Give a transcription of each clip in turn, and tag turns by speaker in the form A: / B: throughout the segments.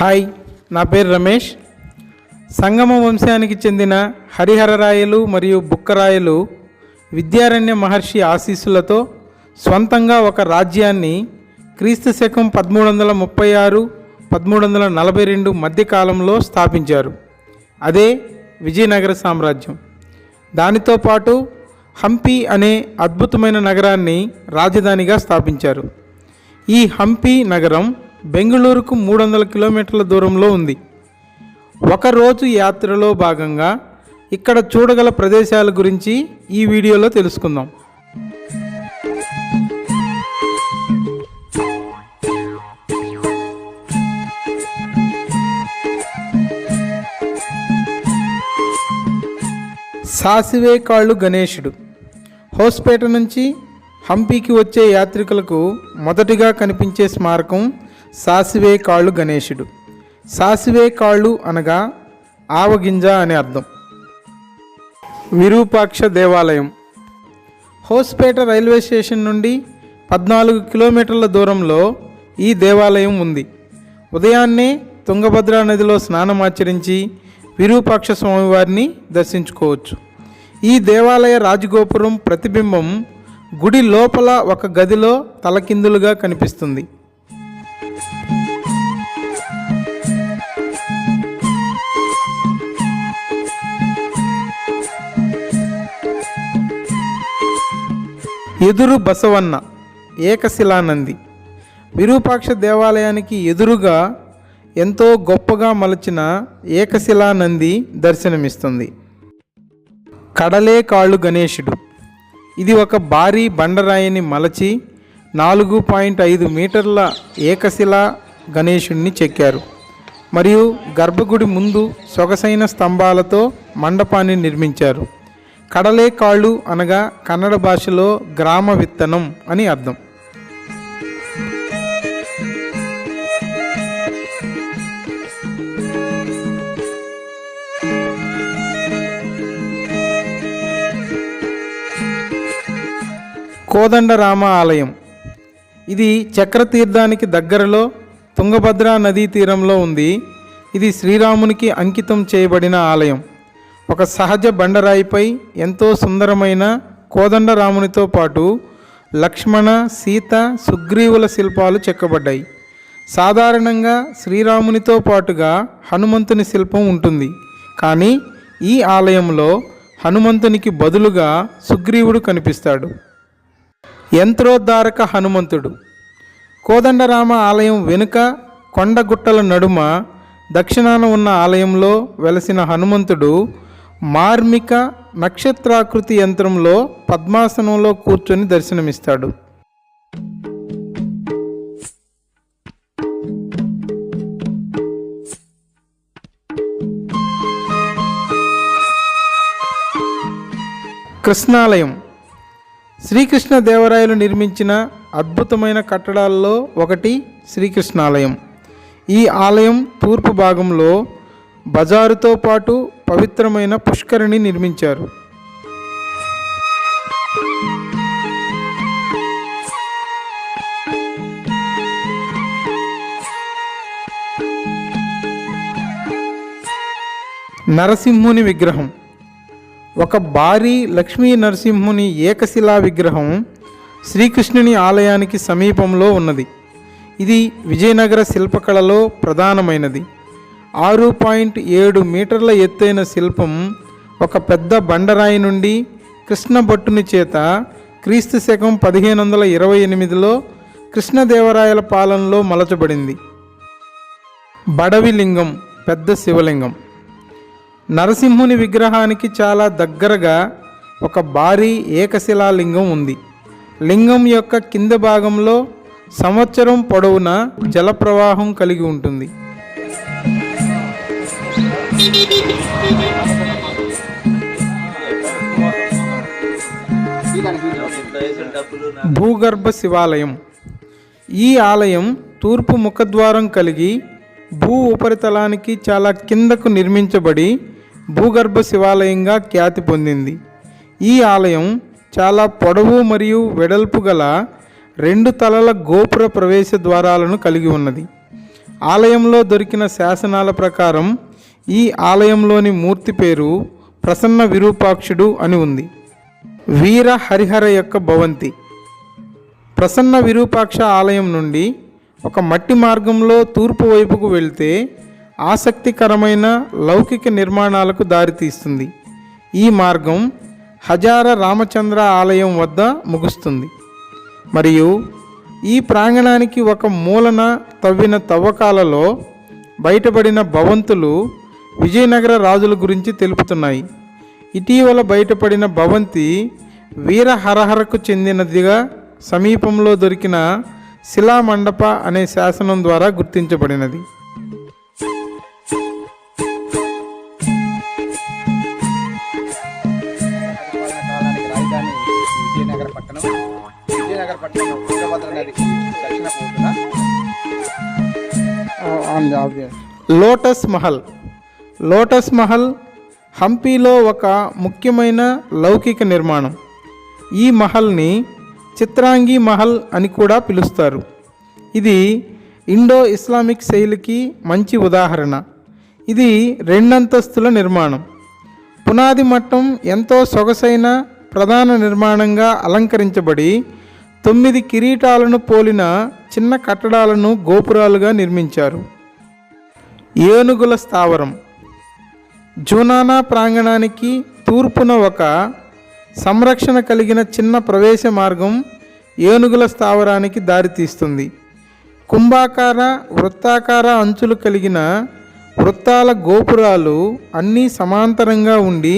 A: Hi నా పేరు రమేష్. సంగమ వంశానికి చెందిన హరిహరరాయలు మరియు బుక్కరాయలు విద్యారణ్య మహర్షి ఆశీస్సులతో స్వంతంగా ఒక రాజ్యాన్ని క్రీస్తు శకం పదమూడు వందల ముప్పై ఆరు పదమూడు వందల నలభై రెండు మధ్యకాలంలో స్థాపించారు. అదే విజయనగర సామ్రాజ్యం. దానితో పాటు హంపి అనే అద్భుతమైన నగరాన్ని రాజధానిగా స్థాపించారు. ఈ హంపి నగరం బెంగళూరుకు మూడు వందల కిలోమీటర్ల దూరంలో ఉంది. ఒక రోజు యాత్రలో భాగంగా ఇక్కడ చూడగల ప్రదేశాల గురించి ఈ వీడియోలో తెలుసుకుందాం. సాసివే కాళ్ళు గణేశుడు హోస్పేట నుంచి హంపీకి వచ్చే యాత్రికులకు మొదటిగా కనిపించే స్మారకం సాసివే కాళ్ళు గణేశుడు సాసివే కాళ్ళు అనగా ఆవగింజ అనే అర్థం. విరూపాక్ష దేవాలయం. హోస్పేట రైల్వే స్టేషన్ నుండి పద్నాలుగు కిలోమీటర్ల దూరంలో ఈ దేవాలయం ఉంది. ఉదయాన్నే తుంగభద్రా నదిలో స్నానం ఆచరించి విరూపాక్ష స్వామివారిని దర్శించుకోవచ్చు. ఈ దేవాలయ రాజగోపురం ప్రతిబింబం గుడి లోపల ఒక గదిలో తలకిందులుగా కనిపిస్తుంది. ఎదురు బసవన్న ఏకశిలానంది. విరూపాక్ష దేవాలయానికి ఎదురుగా ఎంతో గొప్పగా మలచిన ఏకశిలానంది దర్శనమిస్తుంది. కడలే కాళ్ళు గణేశుడు. ఇది ఒక భారీ బండరాయిని మలచి నాలుగు పాయింట్ ఐదు మీటర్ల ఏకశిలా గణేశుణ్ణి చెక్కారు. మరియు గర్భగుడి ముందు సొగసైన స్తంభాలతో మండపాన్ని నిర్మించారు. కడలే కాళ్ళు అనగా కన్నడ భాషలో గ్రామ విత్తనం అని అర్థం. కోదండరామ ఆలయం. ఇది చక్రతీర్థానికి దగ్గరలో తుంగభద్రా నదీ తీరంలో ఉంది. ఇది శ్రీరామునికి అంకితం చేయబడిన ఆలయం. ఒక సహజ బండరాయిపై ఎంతో సుందరమైన కోదండరామునితో పాటు లక్ష్మణ సీత సుగ్రీవుల శిల్పాలు చెక్కబడ్డాయి. సాధారణంగా శ్రీరామునితో పాటుగా హనుమంతుని శిల్పం ఉంటుంది. కానీ ఈ ఆలయంలో హనుమంతునికి బదులుగా సుగ్రీవుడు కనిపిస్తాడు. యంత్రోద్ధారక హనుమంతుడు. కోదండరామ ఆలయం వెనుక కొండగుట్టల నడుమ దక్షిణాన ఉన్న ఆలయంలో వెలసిన హనుమంతుడు మార్మిక నక్షత్రాకృతి యంత్రంలో పద్మాసనంలో కూర్చొని దర్శనమిస్తాడు. కృష్ణాలయం. శ్రీకృష్ణ దేవరాయలు నిర్మించిన అద్భుతమైన కట్టడాల్లో ఒకటి శ్రీకృష్ణాలయం. ఈ ఆలయం తూర్పు భాగంలో బజారుతో పాటు పవిత్రమైన పుష్కరిణి నిర్మించారు. నరసింహుని విగ్రహం. ఒక భారీ లక్ష్మీ నరసింహుని ఏకశిలా విగ్రహం శ్రీకృష్ణుని ఆలయానికి సమీపంలో ఉన్నది. ఇది విజయనగర శిల్పకళలో ప్రధానమైనది. ఆరు పాయింట్ ఏడు మీటర్ల ఎత్తైన శిల్పం ఒక పెద్ద బండరాయి నుండి కృష్ణభట్టుని చేత క్రీస్తు శకం పదిహేను వందల ఇరవై ఎనిమిదిలో కృష్ణదేవరాయల పాలనలో మలచబడింది. బడవి లింగం పెద్ద శివలింగం. నరసింహుని విగ్రహానికి చాలా దగ్గరగా ఒక భారీ ఏకశిలాలింగం ఉంది. లింగం యొక్క కింద భాగంలో సంవత్సరం పొడవునా జలప్రవాహం కలిగి ఉంటుంది. భూగర్భ శివాలయం. ఈ ఆలయం తూర్పు ముఖద్వారం కలిగి భూ ఉపరితలానికి చాలా కిందకు నిర్మించబడి భూగర్భ శివాలయంగా ఖ్యాతి పొందింది. ఈ ఆలయం చాలా పొడవు మరియు వెడల్పు గల రెండు తలల గోపుర ప్రవేశ ద్వారాలను కలిగి ఉన్నది. ఆలయంలో దొరికిన శాసనాల ప్రకారం ఈ ఆలయంలోని మూర్తి పేరు ప్రసన్న విరూపాక్షుడు అని ఉంది. వీర హరిహర యొక్క భవంతి. ప్రసన్న విరూపాక్ష ఆలయం నుండి ఒక మట్టి మార్గంలో తూర్పు వైపుకు వెళ్తే ఆసక్తికరమైన లౌకిక నిర్మాణాలకు దారితీస్తుంది ఈ మార్గం హజార రామచంద్ర ఆలయం వద్ద ముగుస్తుంది. మరియు ఈ ప్రాంగణానికి ఒక మూలన తవ్విన తవ్వకాలలో బయటపడిన భవంతులు విజయనగర రాజుల గురించి తెలుపుతున్నాయి ఇటీవల బయటపడిన భవంతి వీరహరహరకు చెందినదిగా సమీపంలో దొరికిన శిలామండప అనే శాసనం ద్వారా గుర్తించబడినది
B: విజయనగర పట్టణం విజయనగర పట్టణం తుంగభద్ర నది దక్షిణ
A: లోటస్ మహల్ లోటస్ మహల్ హంపీలో ఒక ముఖ్యమైన లౌకిక నిర్మాణం. ఈ మహల్ని చిత్రాంగి మహల్ అని కూడా పిలుస్తారు. ఇది ఇండో ఇస్లామిక్ శైలికి మంచి ఉదాహరణ. ఇది రెండంతస్తుల నిర్మాణం. పునాది మట్టం ఎంతో సొగసైన ప్రధాన నిర్మాణంగా అలంకరించబడి తొమ్మిది కిరీటాలను పోలిన చిన్న కట్టడాలను గోపురాలుగా నిర్మించారు. ఏనుగుల స్థావరం. జూనానా ప్రాంగణానికి తూర్పున ఒక సంరక్షణ కలిగిన చిన్న ప్రవేశ మార్గం ఏనుగుల స్థావరానికి దారితీస్తుంది కుంభాకార వృత్తాకార అంచులు కలిగిన వృత్తాల గోపురాలు అన్నీ సమాంతరంగా ఉండి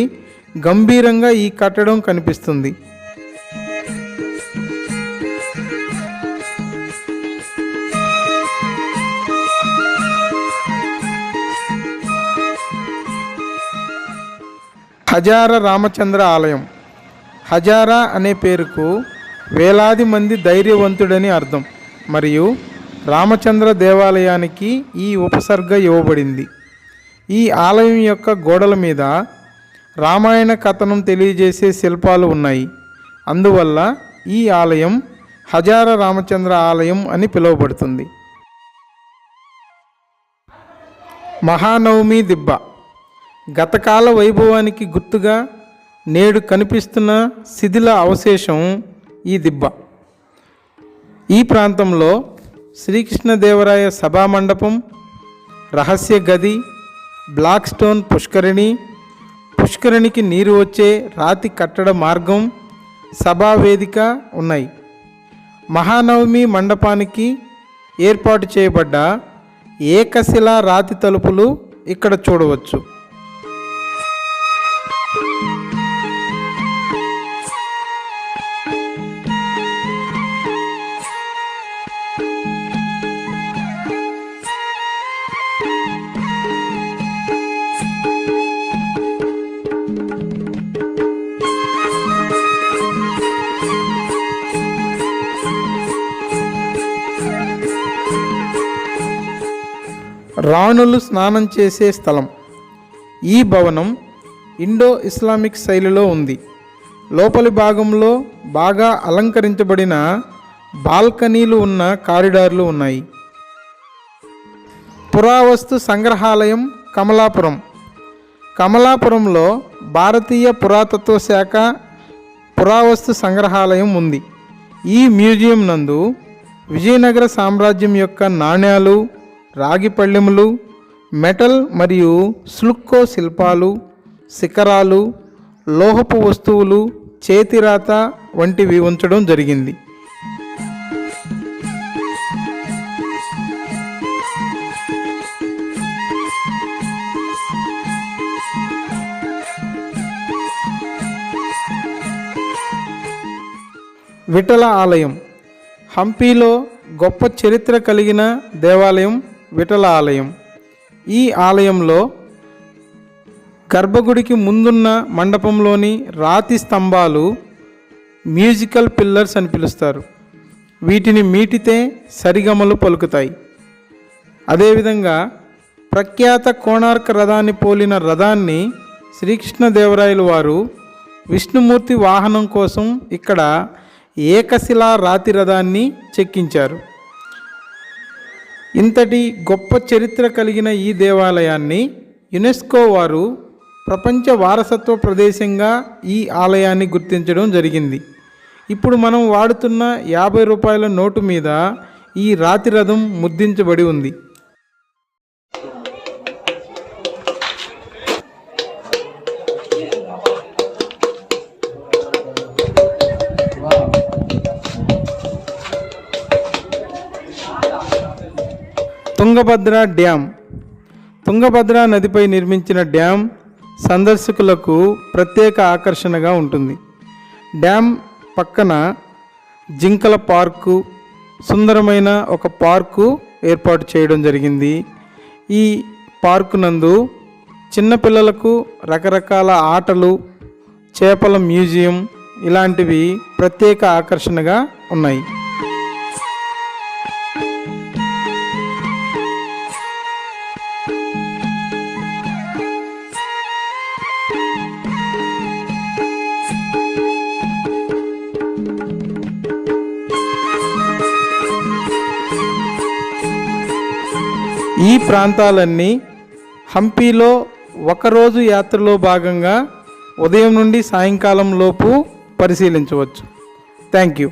A: గంభీరంగా ఈ కట్టడం కనిపిస్తుంది. హజార రామచంద్ర ఆలయం. హజారా అనే పేరుకు వేలాది మంది ధైర్యవంతుడని అర్థం. మరియు రామచంద్ర దేవాలయానికి ఈ ఉపసర్గ ఇవ్వబడింది. ఈ ఆలయం యొక్క గోడల మీద రామాయణ కథనం తెలియజేసే శిల్పాలు ఉన్నాయి. అందువల్ల ఈ ఆలయం హజార రామచంద్ర ఆలయం అని పిలువబడుతుంది. మహానవమి దిబ్బ. గతకాల వైభవానికి గుర్తుగా నేడు కనిపిస్తున్న శిథిల అవశేషం ఈ దిబ్బ. ఈ ప్రాంతంలో శ్రీకృష్ణదేవరాయ సభామండపం రహస్య గది బ్లాక్ స్టోన్ పుష్కరిణి పుష్కరిణికి నీరు వచ్చే రాతి కట్టడ మార్గం సభా వేదిక ఉన్నాయి. మహానవమి మండపానికి ఏర్పాటు చేయబడ్డ ఏకశిలా రాతి తలుపులు ఇక్కడ చూడవచ్చు. రాణులు స్నానం చేసే స్థలం. ఈ భవనం ఇండో ఇస్లామిక్ శైలిలో ఉంది. లోపలి భాగంలో బాగా అలంకరించబడిన బాల్కనీలు ఉన్న కారిడార్లు ఉన్నాయి. పురావస్తు సంగ్రహాలయం కమలాపురం. కమలాపురంలో భారతీయ పురాతత్వ శాఖ పురావస్తు సంగ్రహాలయం ఉంది. ఈ మ్యూజియం నందు విజయనగర సామ్రాజ్యం యొక్క నాణ్యాలు రాగి పళ్ళెములు మెటల్ మరియు స్లుక్కో శిల్పాలు శిఖరాలు లోహపు వస్తువులు చేతిరాత వంటివి ఉంచడం జరిగింది. విఠల ఆలయం హంపీలో గొప్ప చరిత్ర కలిగిన దేవాలయం విఠల ఆలయం. ఈ ఆలయంలో గర్భగుడికి ముందున్న మండపంలోని రాతి స్తంభాలు మ్యూజికల్ పిల్లర్స్ అని పిలుస్తారు. వీటిని మీటితే సరిగమలు పలుకుతాయి. అదేవిధంగా ప్రఖ్యాత కోణార్క రథాన్ని పోలిన రథాన్ని శ్రీకృష్ణదేవరాయలు వారు విష్ణుమూర్తి వాహనం కోసం ఇక్కడ ఏకశిలా రాతి రథాన్ని చెక్కించారు. ఇంతటి గొప్ప చరిత్ర కలిగిన ఈ దేవాలయాన్ని యునెస్కో వారు ప్రపంచ వారసత్వ ప్రదేశంగా ఈ ఆలయాన్ని గుర్తించడం జరిగింది. ఇప్పుడు మనం వాడుతున్న యాభై రూపాయల నోటు మీద ఈ రాతి రథం ముద్రించబడి ఉంది. తుంగభద్ర డ్యామ్ తుంగభద్ర నదిపై నిర్మించిన డ్యామ్ సందర్శకులకు ప్రత్యేక ఆకర్షణగా ఉంటుంది. డ్యామ్ పక్కన జింకల పార్కు సుందరమైన ఒక పార్కు ఏర్పాటు చేయడం జరిగింది. ఈ పార్కు నందు చిన్నపిల్లలకు రకరకాల ఆటలు చేపల మ్యూజియం ఇలాంటివి ప్రత్యేక ఆకర్షణగా ఉన్నాయి. ఈ ప్రాంతాలన్నీ హంపీలో ఒకరోజు యాత్రలో భాగంగా ఉదయం నుండి సాయంకాలం లోపు పరిశీలించవచ్చు. Thank you